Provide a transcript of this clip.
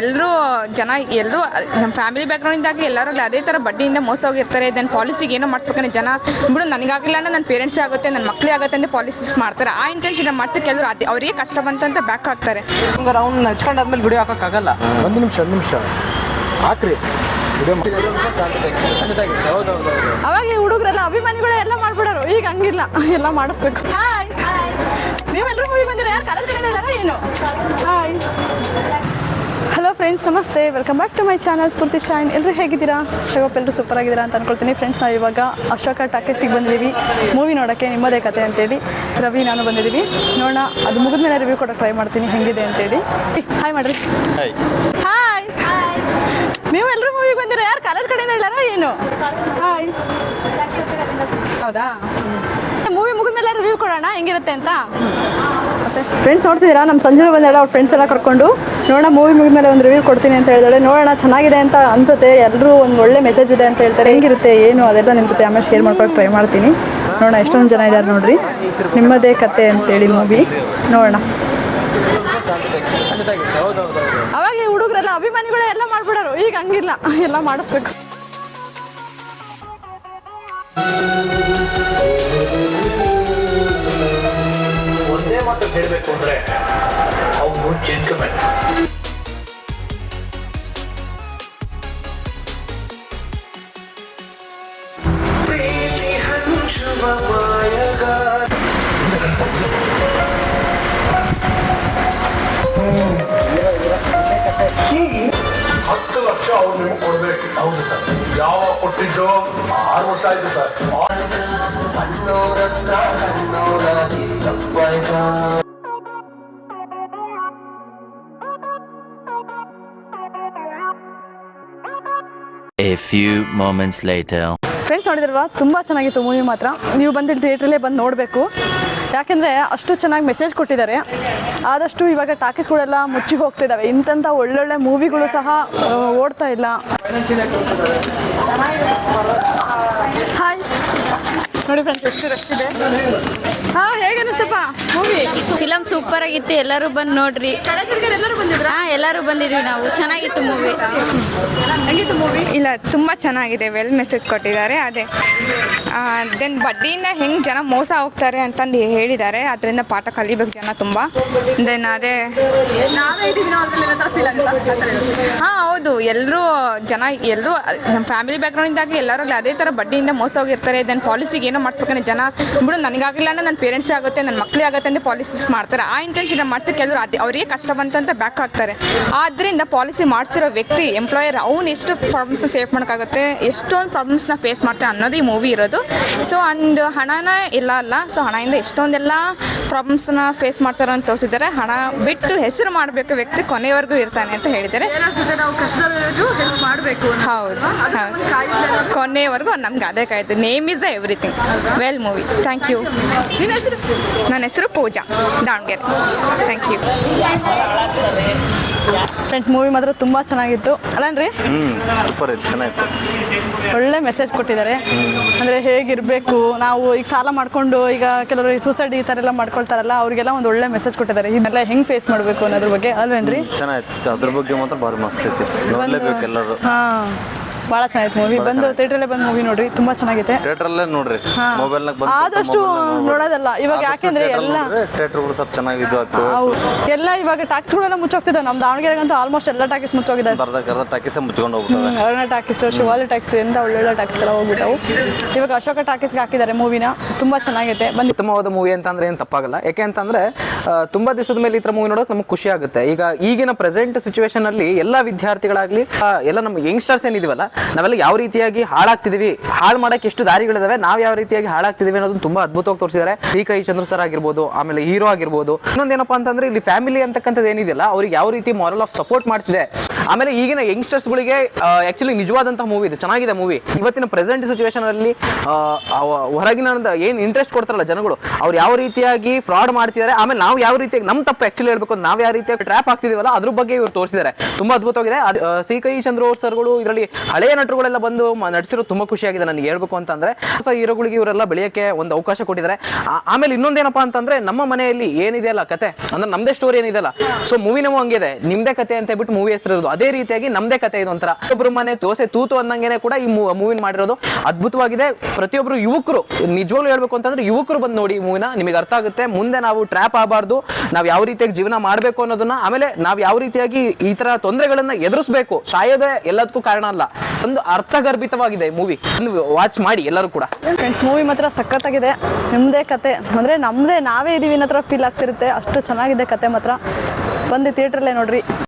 ಎಲ್ಲರೂ ಜನ ಎಲ್ಲರೂ ನಮ್ಮ ಫ್ಯಾಮಿಲಿ ಬ್ಯಾಕ್ಗ್ರೌಂಡಿಂದಾಗಿ ಎಲ್ಲರೂ ಅದೇ ಥರ ಬಡ್ಡಿಯಿಂದ ಮೋಸ ಹೋಗಿರ್ತಾರೆ. ದೆನ್ ಪಾಲಿಸಿಗೆ ಏನೋ ಮಾಡಿಸ್ಬೇಕಂದ್ರೆ ಜನ ಬಿಡು ನನಗಾಗಿಲ್ಲ ಅಂದ್ರೆ ನನ್ನ ಪೇರೆಂಟ್ಸೇ ಆಗುತ್ತೆ ನನ್ನ ಮಕ್ಕಳೇ ಆಗುತ್ತೆ ಅಂತ ಪಾಲಿಸಿಸ್ ಮಾಡ್ತಾರೆ. ಆ ಇಂಟೆನ್ಷನ್ ಮಾಡಿಸಿ ಎಲ್ಲರೂ ಅದೇ ಅವರಿಗೆ ಕಷ್ಟ ಬಂತಂತ ಬ್ಯಾಕ್ ಹಾಕ್ತಾರೆ. ಹಂಗಾರೆ ಅವ್ನು ಆದ್ಮೇಲೆ ವಿಡಿಯೋ ಹಾಕೋಕ್ಕಾಗಲ್ಲ. ಒಂದು ನಿಮಿಷ ಒಂದು ನಿಮಿಷ. ಹಾಕ್ರಿ. ಅವಾಗ ಹುಡುಗರೆಲ್ಲ ಅಭಿಮಾನಿಗಳು ಎಲ್ಲ ಮಾಡ್ಬಿಡೋರು. ಈಗ ಹಂಗಿಲ್ಲ. ಎಲ್ಲ ಮಾಡಿಸ್ಬೇಕು. ಹಾಯ್ ನೀವೆಲ್ಲರೂ ಮೂವಿ ಬಂದಿರೋ? ಯಾರು ಕಲರ್ ಏನು? ಹಾಯ್ ಹಲೋ ಫ್ರೆಂಡ್ಸ್ ನಮಸ್ತೆ. Welcome back to my channel Spoorthi shine ಎಲ್ಲರೂ ಹೇಗಿದ್ದೀರಾ? ಶೋಪ್ ಎಲ್ಲರೂ ಸೂಪರ್ ಆಗಿದ್ದೀರಾ ಅಂತ ಅನ್ಕೊಳ್ತೀನಿ. ಫ್ರೆಂಡ್ಸ್ ನಾವು ಇವಾಗ ಅಶೋಕ ಟಾಕೀಸಿಗೆ ಬಂದಿದ್ದೀವಿ ಮೂವಿ ನೋಡೋಕ್ಕೆ ನಿಮ್ಮದೇ ಕತೆ ಅಂತೇಳಿ. ರವಿ ನಾನು ಬಂದಿದ್ದೀವಿ ನೋಡೋಣ ಅದು ಮುಗಿದ ಮೇಲೆ ರಿವ್ಯೂ ಕೊಡೋಕೆ ಟ್ರೈ ಮಾಡ್ತೀನಿ. ಹೆಂಗಿದೆ ಅಂತೇಳಿ. ಹಾಯ್ ಮಾಡ್ರಿ. ಹಾಯ್ ನೀವು ಎಲ್ಲರೂ ಮೂವಿಗೆ ಬಂದಿರ? ಯಾರು ಕಾಲೇಜ್ ಕಡೆಯಿಂದ ಇಲ್ಲಾರ ಏನು? ಹಾಯ್ ಹೌದಾ? ಮೂವಿ ಮುಗಿದ ಮೇಲೆ ರಿವ್ಯೂ ಕೊಡೋಣ. ಹೆಂಗಿರುತ್ತೆ ಅಂತ? ಫ್ರೆಂಡ್ಸ್ ನೋಡ್ತಿದ್ದೀರಾ? ನಮ್ಮ ಸಂಜೆ ಬಂದಾಳೆ ಅವ್ರ ಫ್ರೆಂಡ್ಸ್ ಎಲ್ಲ ಕರ್ಕೊಂಡು ನೋಡೋಣ ಮೂವಿ ಮುಗಿದ್ಮೇಲೆ ಒಂದು ರಿವ್ಯೂ ಕೊಡ್ತೀನಿ ಅಂತ ಹೇಳಿದಾಳೆ. ನೋಡೋಣ, ಚೆನ್ನಾಗಿದೆ ಅಂತ ಅನ್ಸುತ್ತೆ. ಎಲ್ಲರೂ ಒಂದು ಒಳ್ಳೆ ಮೆಸೇಜ್ ಇದೆ ಅಂತ ಹೇಳ್ತಾರೆ. ಹೆಂಗಿರುತ್ತೆ, ಏನು, ಅದೆಲ್ಲ ನಿಮ್ಮ ಜೊತೆ ಆಮೇಲೆ ಶೇರ್ ಮಾಡ್ಕೊಂಡು ಟ್ರೈ ಮಾಡ್ತೀನಿ. ನೋಡೋಣ, ಎಷ್ಟೊಂದು ಜನ ಇದ್ದಾರೆ ನೋಡ್ರಿ. ನಿಮ್ಮದೇ ಕತೆ ಅಂತೇಳಿ ಮೂವಿ ನೋಡೋಣ. ಅವಾಗ ಹುಡುಗರೆಲ್ಲ ಅಭಿಮಾನಿಗಳು ಎಲ್ಲ ಮಾಡ್ಬಿಡೋರು. ಈಗ ಹಂಗಿಲ್ಲ. ಎಲ್ಲ ಮಾಡಿಸ್ಬೇಕು. ಹೇಳಬೇಕು ಅಂದ್ರೆ ಅವನು ಜೆಂಟ್ಲ್ಮೆನ್ ಪ್ರೀತಿ ಹಂಚುವ ಮಾಯಗಾರ. ಹತ್ತು ಲಕ್ಷ ಅವ್ರು ನಿಮ್ಗೆ ಕೊಡ್ಬೇಕು ಹೌದು ಸರ್. ಯಾವ ಕೊಟ್ಟಿದ್ದು? ಆರು ವರ್ಷ ಆಯ್ತು ಸರ್. ಸಣ್ಣೋರತ್ರ ಸಣ್ಣೋರಾಗಿ ತಪ್ಪಾಯ್ತಾ few moments moments later. Friends ನೋಡಿದ್ರಲ್ವಾ? ತುಂಬ ಚೆನ್ನಾಗಿತ್ತು ಮೂವಿ ಮಾತ್ರ. ನೀವು ಬಂದು ಥಿಯೇಟ್ರಲ್ಲೇ ಬಂದು ನೋಡಬೇಕು. ಯಾಕೆಂದರೆ ಅಷ್ಟು ಚೆನ್ನಾಗಿ ಮೆಸೇಜ್ ಕೊಟ್ಟಿದ್ದಾರೆ. ಆದಷ್ಟು ಇವಾಗ ಟಾಕೀಸ್ಗಳೆಲ್ಲ ಮುಚ್ಚಿ ಹೋಗ್ತಿದ್ದಾವೆ ಇಂಥಂಥ ಒಳ್ಳೊಳ್ಳೆ ಮೂವಿಗಳು ಸಹ ಆ, ಓಡ್ತಾ ಇಲ್ಲ. ಹಾಯ್ ನೋಡಿ ಫ್ರೆಂಡ್ಸ್ ಎಷ್ಟು ರಶ್ ಇದೆ. ಹಾಂ ಹೇಗೆ ಅನಿಸ್ತಪ್ಪ? ಫಿಲಮ್ ಸೂಪರ್ ಆಗಿತ್ತು ಎಲ್ಲರೂ ಬಂದು ನೋಡ್ರಿ. ಎಲ್ಲರೂ ಬಂದಿದ್ರ ಹಾ ಎಲ್ಲರೂ ಬಂದಿದ್ವಿ ನಾವು. ಚೆನ್ನಾಗಿತ್ತು ಮೂವಿ ಇಲ್ಲ ತುಂಬ ಚೆನ್ನಾಗಿದೆ ವೆಲ್ ಮೆಸೇಜ್ ಕೊಟ್ಟಿದ್ದಾರೆ. ಅದೇ ದೆನ್ ಬಡ್ಡಿಯಿಂದ ಹೆಂಗೆ ಜನ ಮೋಸ ಹೋಗ್ತಾರೆ ಅಂತಂದು ಹೇಳಿದ್ದಾರೆ. ಅದರಿಂದ ಪಾಠ ಕಲಿಬೇಕು ಜನ ತುಂಬ. ದೆನ್ ಅದೇ ಎಲ್ಲರೂ ಜನ, ಎಲ್ಲರೂ ನಮ್ಮ ಫ್ಯಾಮಿಲಿ ಬ್ಯಾಕ್ಗ್ರೌಂಡಿಂದಾಗಿ ಎಲ್ಲರೂ ಅದೇ ಥರ ಬಡ್ಡಿಯಿಂದ ಮೋಸ ಹೋಗಿರ್ತಾರೆ. ದೆನ್ ಪಾಲಿಸಿಗೆ ಏನೋ ಮಾಡ್ಬೇಕಂದ್ರೆ ಜನ ಬಿಡು, ನನಗಾಗಿಲ್ಲ ಅಂದರೆ ನನ್ನ ಪೇರೆಂಟ್ಸೇ ಆಗುತ್ತೆ ನನ್ನ ಮಕ್ಕಳೇ ಆಗುತ್ತೆ ಅಂದರೆ ಪಾಲಿಸಿಸ್ ಮಾಡ್ತಾರೆ. ಆ ಇಂಟೆನ್ಷನ್ ಮಾಡಿಸಿ ಕೆಲವರು ಅದೇ, ಅವರಿಗೆ ಕಷ್ಟ ಬಂತಂತ ಬ್ಯಾಕ್ ಹಾಕ್ತಾರೆ. ಆದ್ದರಿಂದ ಪಾಲಿಸಿ ಮಾಡಿಸಿರೋ ವ್ಯಕ್ತಿ ಎಂಪ್ಲಾಯರ್ ಅವ್ನು ಎಷ್ಟು ಪ್ರಾಬ್ಲಮ್ಸ್ನ ಸೇವ್ ಮಾಡೋಕ್ಕಾಗುತ್ತೆ ಎಷ್ಟೊಂದು ಪ್ರಾಬ್ಲಮ್ಸ್ನ ಫೇಸ್ ಮಾಡ್ತಾರೆ ಅನ್ನೋದು ಈ ಮೂವಿ ಇರೋದು. ಸೊ ಒಂದು ಹಣನ ಇಲ್ಲ ಅಲ್ಲ ಸೊ ಹಣದಿಂದ ಎಷ್ಟೊಂದೆಲ್ಲ ಪ್ರಾಬ್ಲಮ್ಸ್ನ ಫೇಸ್ ಮಾಡ್ತಾರೋ ಅಂತ ತೋರಿಸಿದ್ದಾರೆ. ಹಣ ಬಿಟ್ಟು ಹೆಸರು ಮಾಡಬೇಕು ವ್ಯಕ್ತಿ ಕೊನೆಯವರೆಗೂ ಇರ್ತಾನೆ ಅಂತ ಹೇಳಿದ್ದಾರೆ. ಹೆಲ್ಪ್ ಮಾಡಬೇಕು ಹೌದು ಹೌದು. ಕೊನೆಯವರೆಗೂ ನಮ್ಗೆ ಅದೇ ಕಾಯ್ತು name is the everything well movie thank you ನಿನ್ನ ಹೆಸರು? ನನ್ನ ಹೆಸರು Pooja Davanagere. Thank you friends movie ಮಾತ್ರ ತುಂಬ ಚೆನ್ನಾಗಿತ್ತು. ಅಲ್ಲನ್ರಿ? ಸೂಪರ್ ಇತ್ತು ಚೆನ್ನಾಗಿತ್ತು. ಒಳ್ಳೆ ಮೆಸೇಜ್ ಕೊಟ್ಟಿದ್ದಾರೆ. ಅಂದರೆ ಹೇಗಿರಬೇಕು ನಾವು ಈಗ ಸಾಲ ಮಾಡಿಕೊಂಡು ಈಗ ಕೆಲವರು ಸೂಸೈಡ್ ಈ ಥರ ಎಲ್ಲ ಮಾಡ್ಕೊಳ್ತಾರಲ್ಲ ಅವರಿಗೆಲ್ಲ ಒಂದು ಒಳ್ಳೆ ಮೆಸೇಜ್ ಕೊಟ್ಟಿದ್ದಾರೆ. ಇದನ್ನೆಲ್ಲ ಹೆಂಗೆ ಫೇಸ್ ಮಾಡಬೇಕು ಅನ್ನೋದ್ರ ಬಗ್ಗೆ ಅಲ್ವೇನ್ರಿ? ಚೆನ್ನಾಗಿತ್ತು. ಅದ್ರ ಬಗ್ಗೆ ಮಾತ್ರ ಬಾರಿ ಮಸ್ತ್ ಐತಿ ನೋಡ್ಲೇಬೇಕು ಎಲ್ಲರೂ. ಹಾಂ. ಭಾಳ ಚೆನ್ನಾಗಿತ್ತು ಮೂವಿ ಬಂದು ಥಿಯೇಟ್ರಲ್ಲೇ ಬಂದು ಮೂವಿ ನೋಡ್ರಿ ತುಂಬಾ ಚೆನ್ನಾಗಿದೆ ಥಿಯೇಟ್ರಲ್ಲೇ ನೋಡ್ರಿ. ಮೊಬೈಲ್ನಾಗ ಬಂದು ಆದಷ್ಟು ನೋಡೋದಲ್ಲ. ಇವಾಗ ಯಾಕೆಂದ್ರೆ ಎಲ್ಲ ಥಿಯೇಟ್ರ್ಗಳು ಸ್ವಲ್ಪ ಚೆನ್ನಾಗಿ ಇದು ಆಗ್ತವೆ ಎಲ್ಲ ಇವಾಗ ಟ್ಯಾಕ್ಸ್ಗಳೆಲ್ಲ ಮುಚ್ಚೋಗ್ತಿದ್ದಾವೆ ನಮ್ಮ ದಾವಣಗೆರೆಗಂತೂ ಆಲ್ಮೋಸ್ಟ್ ಎಲ್ಲ ಟ್ಯಾಕ್ಸ್ ಮುಚ್ಚೋಗಿದ್ದಾರೆ ಟಾಕೀಸೇ ಮುಚ್ಕೊಂಡು ಹೋಗ್ತಾರೆ ಅರುಣ ಟಾಕೀಸ್ ಶಿವಾಲಿ ಟ್ಯಾಕ್ಸ್ ಎಂತ ಒಳ್ಳೆ ಟ್ಯಾಕ್ಸ್ ಎಲ್ಲ ಹೋಗ್ಬಿಟ್ಟವು. ಇವಾಗ ಅಶೋಕ ಟಾಕೀಸ್ಗೆ ಹಾಕಿದ್ದಾರೆ ಮೂವಿನ ತುಂಬಾ ಚೆನ್ನಾಗಿದೆ ಬಂದು ಉತ್ತಮವಾದ ಮೂವಿ ಅಂತ ಅಂದ್ರೆ ಏನು ತಪ್ಪಾಗಲ್ಲ. ಯಾಕೆ ಅಂತಂದ್ರೆ ತುಂಬಾ ದಿವಸದ ಮೇಲೆ ಈ ಥರ ಮೂವಿ ನೋಡೋಕೆ ನಮ್ಗೆ ಖುಷಿ ಆಗುತ್ತೆ. ಈಗ ಈಗಿನ ಪ್ರೆಸೆಂಟ್ ಸಿಚುವೇಶನ್ ಅಲ್ಲಿ ಎಲ್ಲ ವಿದ್ಯಾರ್ಥಿಗಳಾಗ್ಲಿ ಎಲ್ಲ ನಮ್ಮ ಯಂಗ್ಸ್ಟರ್ಸ್ ಏನಿದೀವಲ್ಲ ನಾವೆಲ್ಲ ಯಾವ ರೀತಿಯಾಗಿ ಹಾಳಾಗ್ತಿದೀವಿ, ಹಾಳು ಮಾಡಕ್ಕೆ ಎಷ್ಟು ದಾರಿಗಳಿದಾವೆ, ನಾವು ಯಾವ ರೀತಿಯಾಗಿ ಹಾಳಾಗ್ತಿದೀವಿ ಅನ್ನೋದನ್ನ ತುಂಬಾ ಅದ್ಭುತವಾಗಿ ತೋರಿಸಿದ್ದಾರೆ ಶ್ರೀ ಕೈ ಚಂದ್ರ ಸರ್ ಆಗಿರ್ಬೋದು, ಆಮೇಲೆ ಹೀರೋ ಆಗಿರ್ಬೋದು. ಇನ್ನೊಂದೇನಪ್ಪ ಅಂತಂದ್ರೆ ಇಲ್ಲಿ ಫ್ಯಾಮಿಲಿ ಅಂತಕ್ಕಂಥದ್ದು ಏನಿದೆಯಲ್ಲ, ಅವ್ರಿಗೆ ಯಾವ ರೀತಿ ಮಾರಲ್ ಆಫ್ ಸಪೋರ್ಟ್ ಮಾಡ್ತಿದೆ ಆಮೇಲೆ ಈಗಿನ ಯಂಗ್ಸ್ಟರ್ಸ್ಗಳಿಗೆ ಆ್ಯಕ್ಚುಲಿ ನಿಜವಾದಂತಹ ಮೂವಿ ಇದು. ಚೆನ್ನಾಗಿದೆ ಮೂವಿ ಇವತ್ತಿನ ಪ್ರೆಸೆಂಟ್ ಸಿಚುವೇಶನ್ ಅಲ್ಲಿ ಆ, ಅವ- ಹೊರಗಿನ ಏನು ಇಂಟ್ರೆಸ್ಟ್ ಕೊಡ್ತಾರಲ್ಲ ಜನಗಳು ಅವ್ರು ಯಾವ ರೀತಿಯಾಗಿ ಫ್ರಾಡ್ ಮಾಡ್ತಿದ್ದಾರೆ ಆಮೇಲೆ ನಾವು ಯಾವ ರೀತಿಯಾಗಿ ನಮ್ಮ ತಪ್ಪು ಆ್ಯಕ್ಚುಲಿ ಹೇಳ್ಬೇಕು ನಾವು ಯಾವ ರೀತಿಯಾಗಿ ಟ್ರ್ಯಾಪ್ ಆಗ್ತಿದೀವಲ್ಲ ಅದ್ರ ಬಗ್ಗೆ ಇವ್ರು ತೋರಿಸಿದ್ದಾರೆ. ತುಂಬಾ ಅದ್ಭುತವಾಗಿದೆ. ಅದು ಸಿ. ಕೈ. ಚಂದ್ರ ಸರ್ಗಳು ಇದರಲ್ಲಿ ಹಳೆಯ ನಟರುಗಳೆಲ್ಲ ಬಂದು ನಟಿಸಿರೋದು ತುಂಬಾ ಖುಷಿಯಾಗಿದೆ ನನಗೆ ಹೇಳ್ಬೇಕು ಅಂತಂದರೆ ಹೊಸ ಹೀರೋಗಳಿಗೆ ಇವರೆಲ್ಲ ಬೆಳೆಯಕ್ಕೆ ಒಂದು ಅವಕಾಶ ಕೊಟ್ಟಿದ್ದಾರೆ. ಆಮೇಲೆ ಇನ್ನೊಂದೇನಪ್ಪ ಅಂತಂದ್ರೆ ನಮ್ಮ ಮನೆಯಲ್ಲಿ ಏನಿದೆಯಲ್ಲ ಕತೆ ಅಂದ್ರೆ ನಮ್ಮದೇ ಸ್ಟೋರಿ ಏನಿದೆಯಲ್ಲ ಸೊ ಮೂವಿನೂ ಹಂಗಿದೆ. ನಿಮ್ಮದೇ ಕತೆ ಅಂತ ಬಿಟ್ಟು ಮೂವಿ ಹೆಸರು ಇರೋದು. ಅದೇ ರೀತಿಯಾಗಿ ನಮ್ದೇ ಕತೆ ಇದು ಒಂಥರ. ಒಬ್ಬರು ಮನೆ ದೋಸೆ ತೂತು ಅಂದಂಗೆನೆ ಕೂಡ ಈ ಮೂವಿನ ಮಾಡಿರೋದು ಅದ್ಭುತವಾಗಿದೆ. ಪ್ರತಿಯೊಬ್ಬರು ಯುವಕರು, ನಿಜವಾಗ್ಲೂ ಹೇಳ್ಬೇಕು ಅಂತಂದ್ರೆ ಯುವಕರು ಬಂದು ನೋಡಿ ಈ ಮೂವಿನ, ನಿಮಗೆ ಅರ್ಥ ಆಗುತ್ತೆ. ಮುಂದೆ ನಾವು ಟ್ರ್ಯಾಪ್ ಆಗಬಾರ್ದು, ನಾವು ಯಾವ ರೀತಿಯಾಗಿ ಜೀವನ ಮಾಡಬೇಕು ಅನ್ನೋದನ್ನ, ಆಮೇಲೆ ನಾವು ಯಾವ ರೀತಿಯಾಗಿ ಈ ತರ ತೊಂದರೆಗಳನ್ನ ಎದುರಿಸಬೇಕು, ಸಾಯೋದೇ ಎಲ್ಲದಕ್ಕೂ ಕಾರಣ ಅಲ್ಲ. ಒಂದು ಅರ್ಥಗರ್ಭಿತವಾಗಿದೆ ಮೂವಿ. ವಾಚ್ ಮಾಡಿ ಎಲ್ಲರೂ ಕೂಡ. ಫ್ರೆಂಡ್ಸ್ ಮೂವಿ ಮಾತ್ರ ಸಖತ್ತಾಗಿದೆ. ನಿಮ್ಮದೇ ಕತೆ. ಅಂದರೆ ನಮ್ಮದೇ ನಾವೇ ಇದೀವಿ ಅನ್ನೋ ಫೀಲ್ ಆಗ್ತಿರುತ್ತೆ. ಅಷ್ಟು ಚೆನ್ನಾಗಿದೆ ಕತೆ ಮಾತ್ರ. ಬಂದು ಥಿಯೇಟ್ರಲ್ಲೇ ನೋಡ್ರಿ.